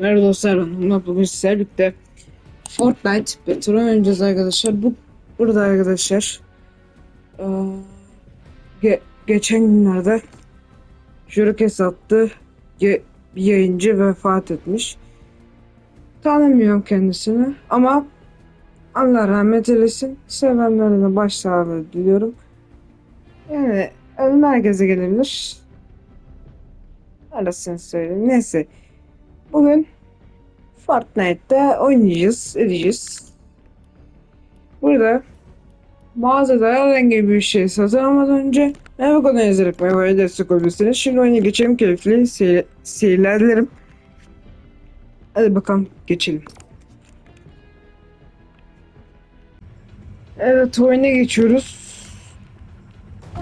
Merhaba dostlar bugün sizlerle birlikte Fortnite Battle oynayacağız arkadaşlar. Bu burada arkadaşlar eee, ge- geçen günlerde Jurikes attı. Ge- bir yayıncı vefat etmiş. Tanımıyorum kendisini ama Allah rahmet eylesin. Sevenlerine başsağlığı diliyorum. Yani ölüm herkese gelebilir. Arasını söyleyeyim. Neyse. Bugün Fortnite'da oynayacağız, edeceğiz. Burada mağazada herhangi bir şey satın almadan önce Merhaba konu yazarak Merhaba'ya destek olabilirsiniz. Şimdi oyuna geçelim keyifli seyir, seyirler dilerim. Hadi bakalım geçelim. Evet oyuna geçiyoruz.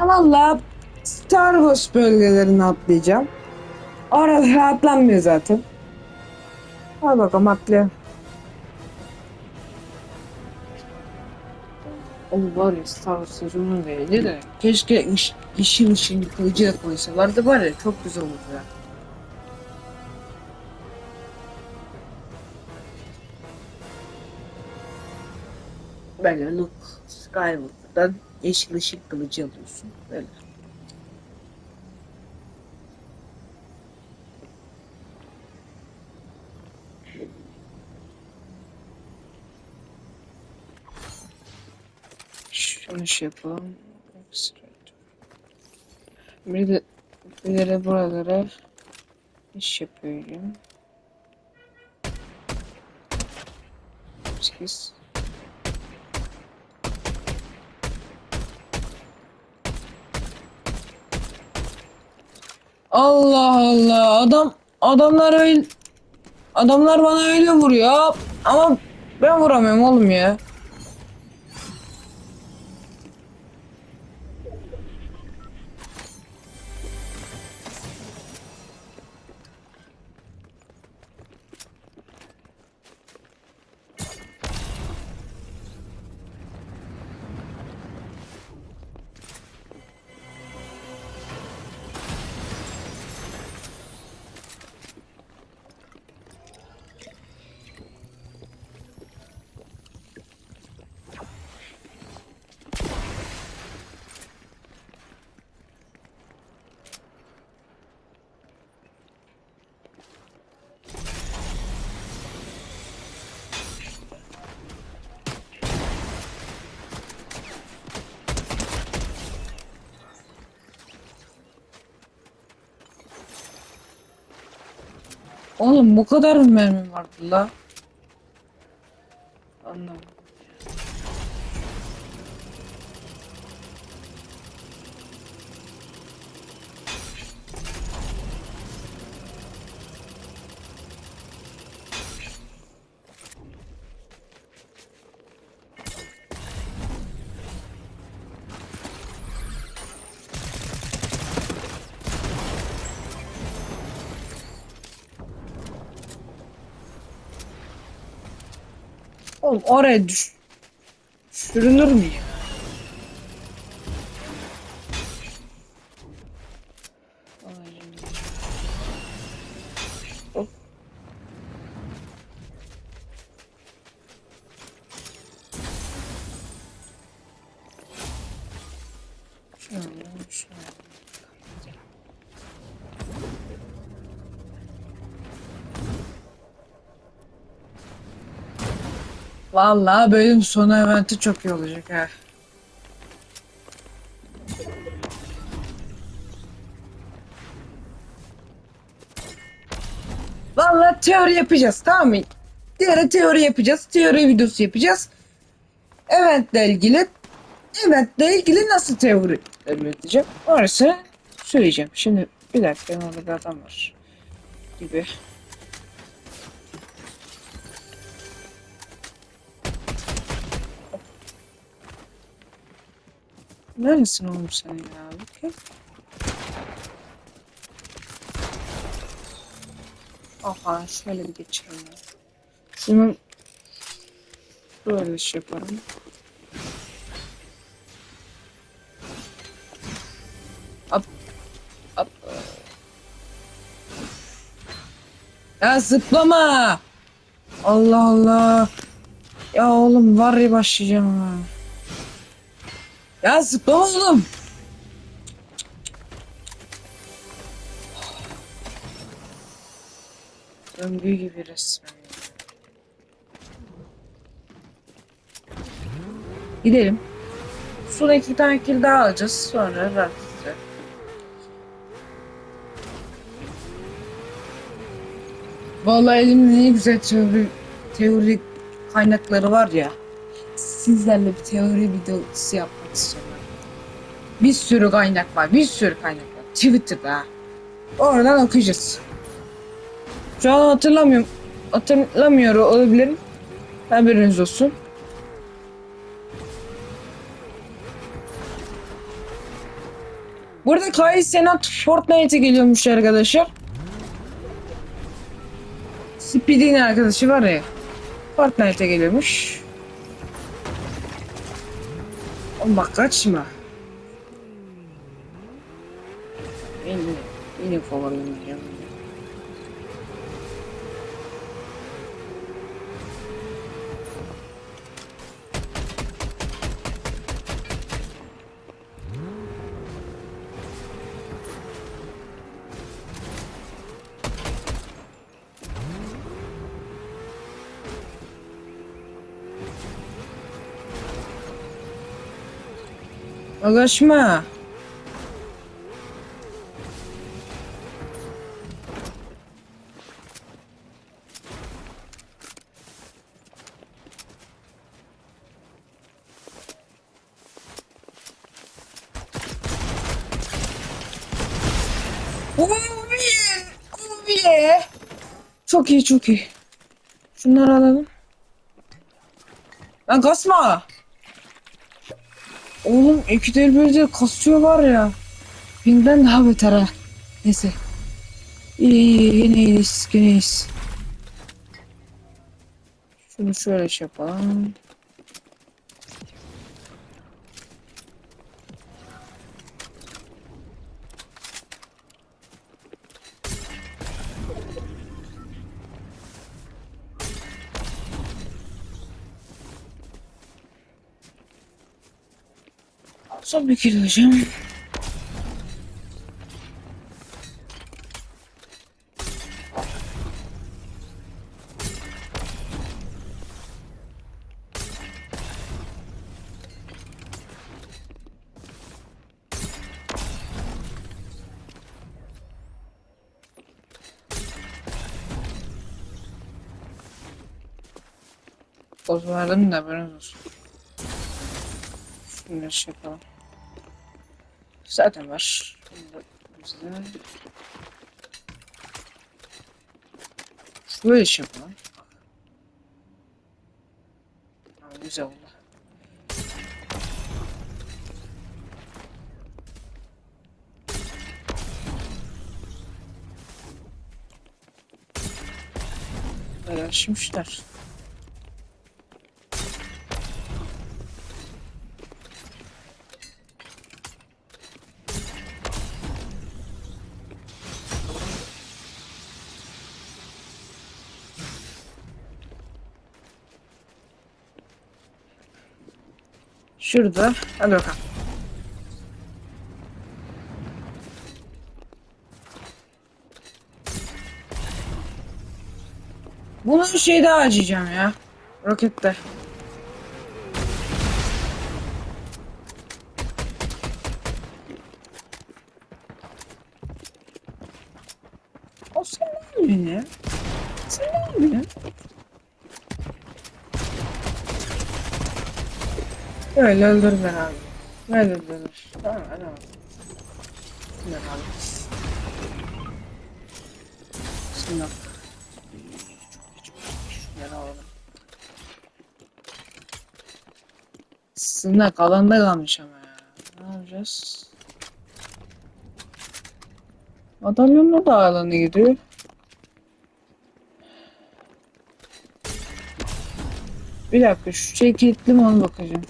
Valla Star Wars bölgelerini atlayacağım. Orada atlanmıyor zaten. Hadi bakalım atlayalım. O var ya Star Wars sezonu de keşke iş, işin işin kılıcı da koysalardı var ya çok güzel olurdu ya. Böyle Luke Skywalker'dan yeşil ışık kılıcı alıyorsun. Böyle. Şey yapalım. Bir de bir de buralara iş yapıyorum. Sekiz. Allah Allah adam adamlar öyle adamlar bana öyle vuruyor ama ben vuramıyorum oğlum ya. Oğlum bu kadar mı mermi vardı la? Anlamadım. Oğlum oraya düş... Sürünür mü ya? Şöyle, şöyle. Vallahi bölüm sonu eventi çok iyi olacak ha. Vallahi teori yapacağız tamam mı? Diğer teori yapacağız. Teori videosu yapacağız. Eventle ilgili eventle ilgili nasıl teori üreteceğim? Orası söyleyeceğim. Şimdi bir dakika orada bir adam var. Gibi. Neredesin oğlum sen ya? Bakayım. Aha şöyle bir geçelim. Şimdi böyle şey yaparım. Up, up. Ya zıplama. Allah Allah. Ya oğlum var ya başlayacağım ha. Ya zıplama oğlum. Döngü gibi resmen. Gidelim. Son iki tane kill daha alacağız. Sonra rahat edeceğiz. Vallahi elimde ne güzel teori, teori kaynakları var ya. Sizlerle bir teori videosu yapmak Bir sürü kaynak var. Bir sürü kaynak var. Twitter'da. Oradan okuyacağız. Şu an hatırlamıyorum. Hatırlamıyor olabilirim. Haberiniz olsun. Burada Kai Senat Fortnite'e geliyormuş arkadaşlar. Speedy'nin arkadaşı var ya. Fortnite'e geliyormuş. Bak kaçma. Yine, yine kovalanacağım. Kaçma. Ubiye. Çok iyi, çok iyi. Şunları alalım. Lan kasma. Oğlum iki derberde kasıyor var ya. Ping'den daha beter ha. Neyse. İyi iyi yine iyiyiz yine iyiyiz. Şunu şöyle şey yapalım. Son bir kere hocam. Poz verdim de şey yapalım. Zaten var. Bunu da bizde. Böyle şey yapalım. Tamam, güzel oldu. Bayağı Şurada. Hadi bakalım. Bunu şeyde harcayacağım ya. Rokette. O sen ne yapıyorsun ya? Sen ne yapıyorsun? Öyle öldür ben abi. Böyle öldürür. Tamam hadi abi. Şunları. Şunları alalım. Sınak alanda kalmış ama ya. Ne yapacağız? Adam yoluna da alana gidiyor. Bir dakika şu mi ona bakacağım.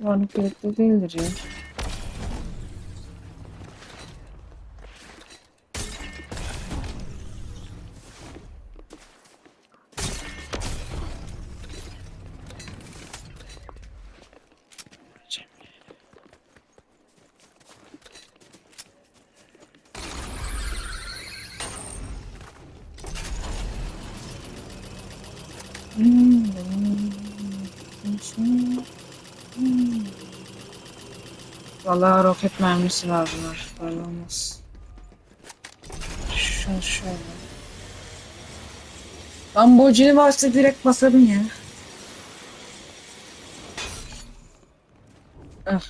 Var kilitli değildir ya. Vallahi roket mermisi lazım artık böyle olmaz. Şunu şöyle. Lamborghini varsa direkt basarım ya. Ah.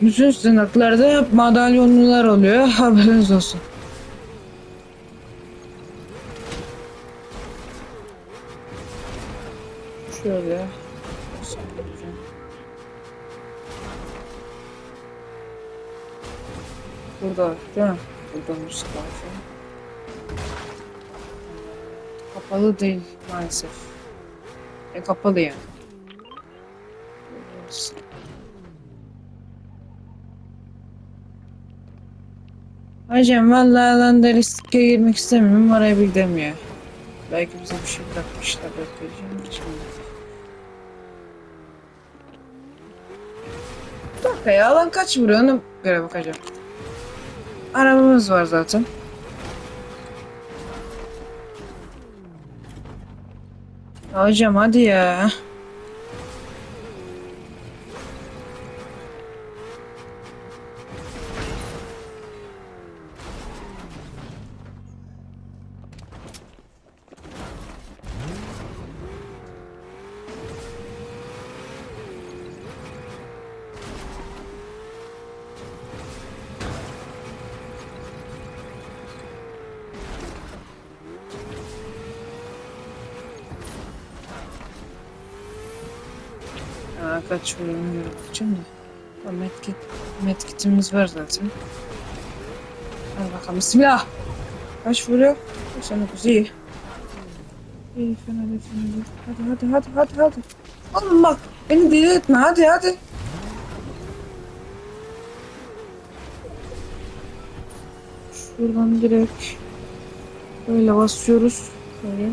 Bütün sınıflarda madalyonlular oluyor. Haberiniz olsun. Şöyle. Burada değil mi? Burada müzik var. şu an. Kapalı değil maalesef. E kapalı yani. Hocam vallahi Landeristik'e girmek istemiyorum. Oraya bir gidemiyor. Belki bize bir şey bırakmışlar. Bakacağım şimdi. Dakika ya alan kaç vuruyor ona göre bakacağım. Arabamız var zaten. Hocam hadi ya. Aa, kaç vuruyor bakacağım da. Ha, Medkit, medkitimiz var zaten. Hadi bakalım bismillah. Kaç vuruyor? 99 iyi. İyi fena değil fena değil. Hadi hadi hadi hadi hadi. Bak beni deli etme hadi hadi. Şuradan direkt böyle basıyoruz. Böyle.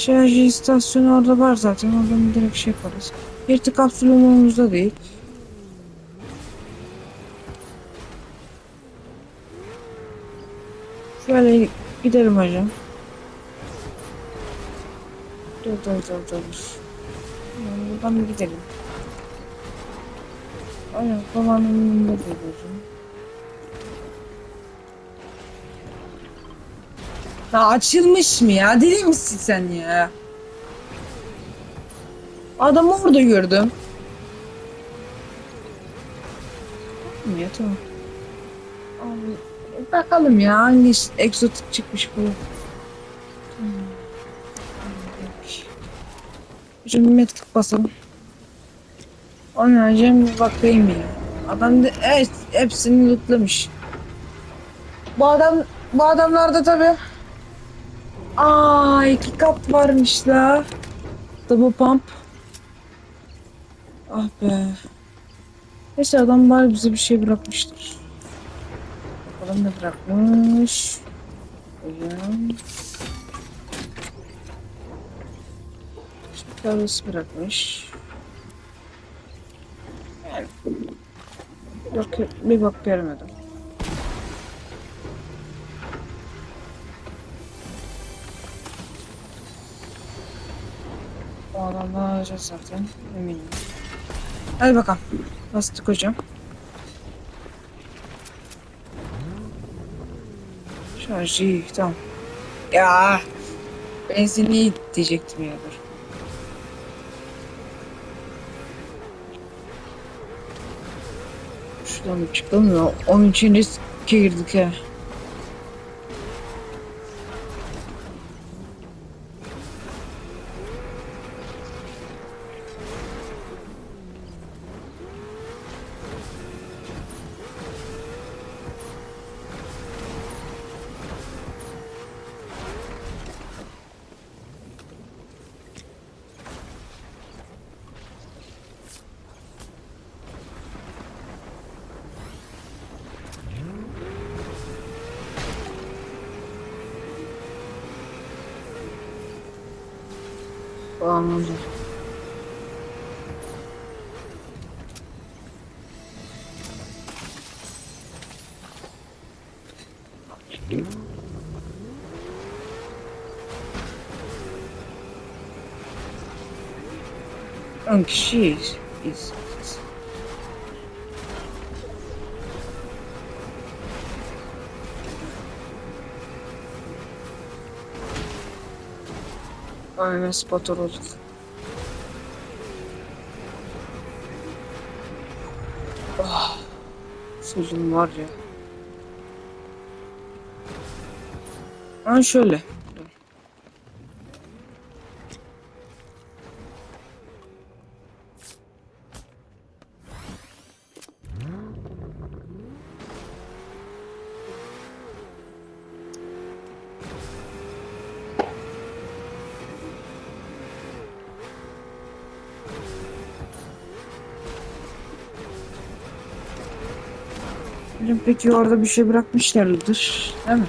Şarj istasyonu orada var zaten. Oradan direkt şey yaparız. Yırtık kapsül umurumuzda değil. Şöyle gidelim hocam. Dur dur dur dur. Buradan gidelim. Aynen babanın önünde değil hocam. Ya açılmış mı ya? Deli misin sen ya? Adamı orada gördüm. Ya tamam. Bakalım ya hangi egzotik çıkmış bu. Şimdi medkit basalım. Oynayacağım bir bakayım ya. Adam da evet, hepsini lootlamış. Bu adam bu adamlarda tabi Aa iki kat varmış la. Double pump. Ah be. Neyse adam bari bize bir şey bırakmıştır. Bakalım ne bırakmış. Hocam. Klavyesi bırakmış. Yok bir bak görmedim. Adamdan alacağız zaten. Eminim. Hadi bakalım. Bastık hocam. Şarjı. Tamam. Ya. Benzinliği diyecektim ya dur. Şuradan bir çıkalım ya. Onun için riske girdik ha. 10 kişiyiz biz. Aynen spotter olduk. Oh, sözüm var ya. Ha şöyle. Peki orada bir şey bırakmışlardır, değil mi?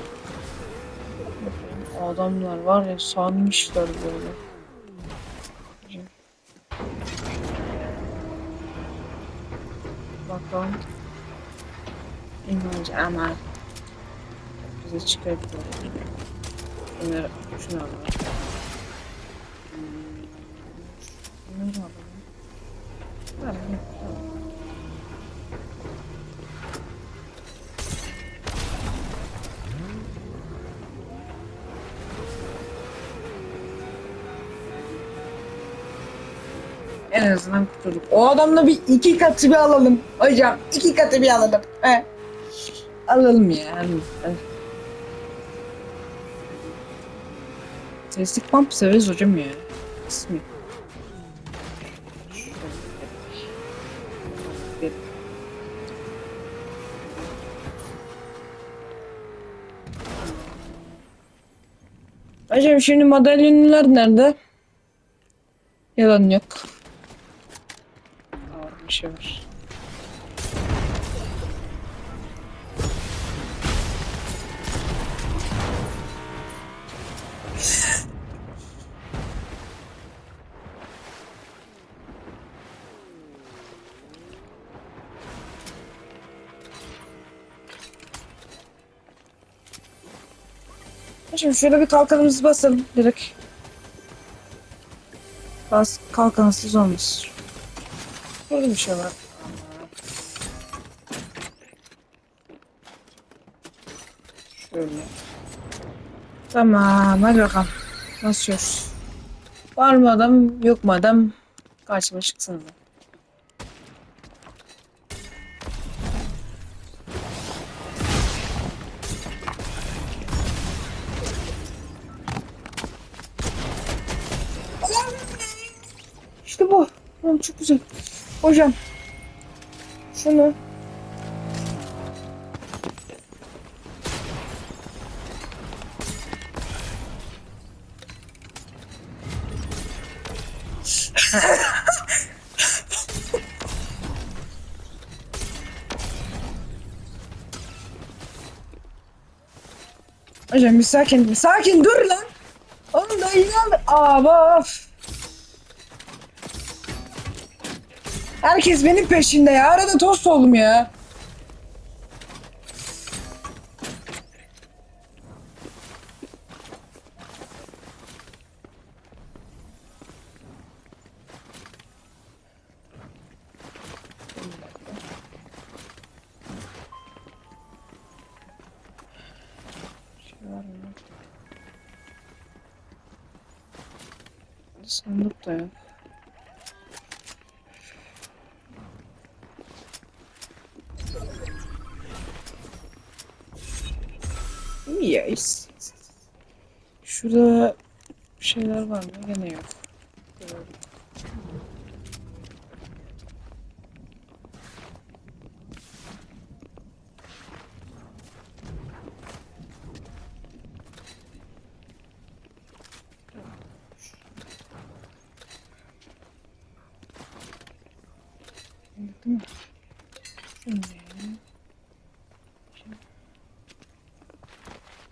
Adamlar var ya sanmışlar böyle. Bakalım. İnanca ama bize çıkarttı. Şunları, şunu alalım. En azından kurtulduk. O adamla bir iki katı bir alalım. Hocam iki katı bir alalım. He. Alalım ya. alalım. Hadi. Testik pump severiz hocam ya. İsmi. Hocam şimdi madalyonlar nerede? Yalan yok. Bir şey. Şimdi şöyle bir kalkanımızı basalım direkt. Bas kalkansız olmaz. Bir şey var. Şöyle. Tamam hadi bakalım. Basıyoruz. Var mı adam yok mu adam? Karşıma çıksın. İşte bu. Tamam, çok güzel. Hocam. Şunu. Hocam bir sakin, sakin dur lan. Oğlum da inan. Aa bak. Herkes benim peşinde ya. Arada tost oldum ya. Sandık da yok. Şurada bir şeyler var mı? Gene yok. Değil mi? Şimdi.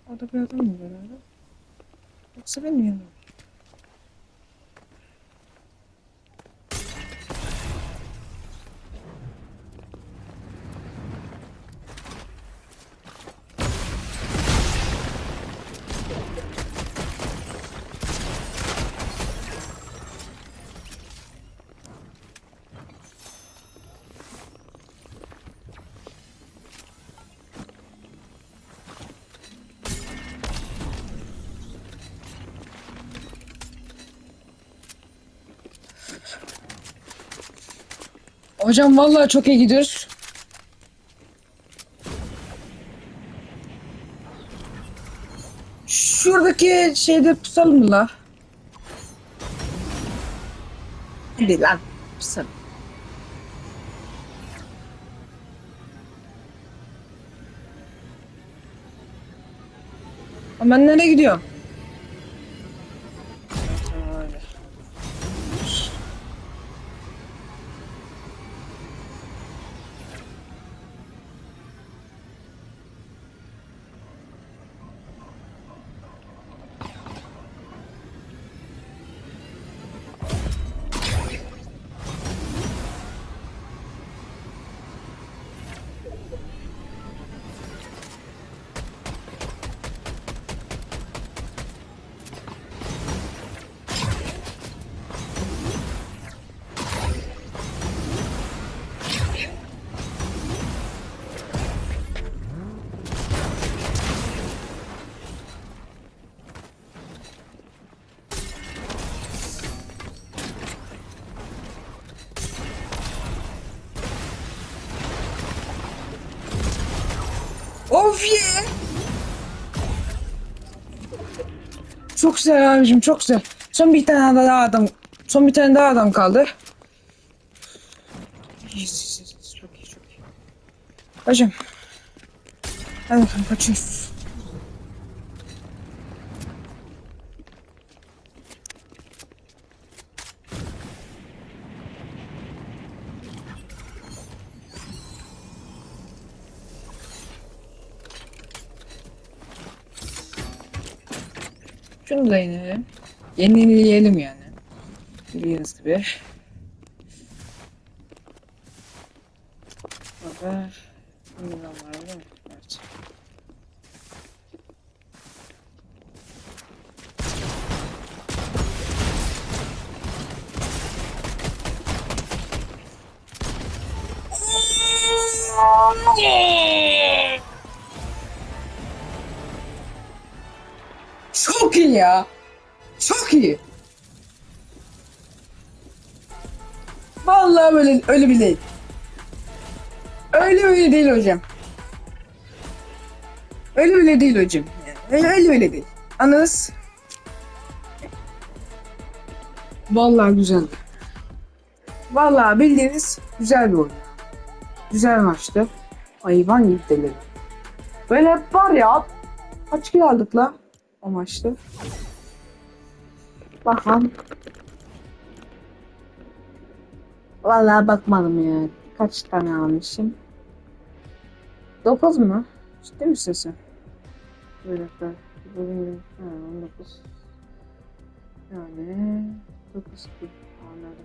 Orada bir adam mı var orada? Yoksa benim yanım. Hocam vallahi çok iyi gidiyoruz. Şuradaki şeyde pusalım mı la? Hadi lan pusalım. Ama Ben nereye gidiyorum? Of ye. Çok güzel abicim çok güzel. Son bir tane daha adam. Son bir tane daha adam kaldı. Yes, yes, yes, Çok iyi çok iyi. Hocam. Hadi bakalım kaçıyoruz. Şunu da yenelim. Yenileyelim yani. Bildiğiniz gibi. Burada bundan Böyle öyle bile değil. Öyle öyle değil hocam. Öyle öyle değil hocam. Öyle öyle öyle değil. Anladınız? Vallahi güzel. Vallahi bildiğiniz güzel bir oyun. Güzel maçtı. Hayvan gibi deli. Böyle hep var ya. Kaç kilo aldık la o maçta? Bakalım. Vallahi bakmadım ya. Kaç tane almışım? 9 mu? Ciddi misin sen? Bir dakika. Bugün ha, 19. Yani 9 gibi anladım.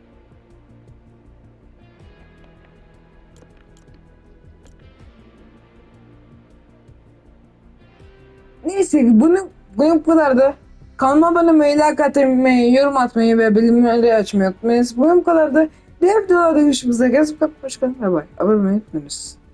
Neyse bunu bunu bu kadardı. Kanalıma abone olmayı, like atmayı, yorum atmayı ve bildirimleri açmayı unutmayınız. Bu bu kadardı. Diğer videolarda görüşmek üzere. Hoşçakalın. Bay bay. Ve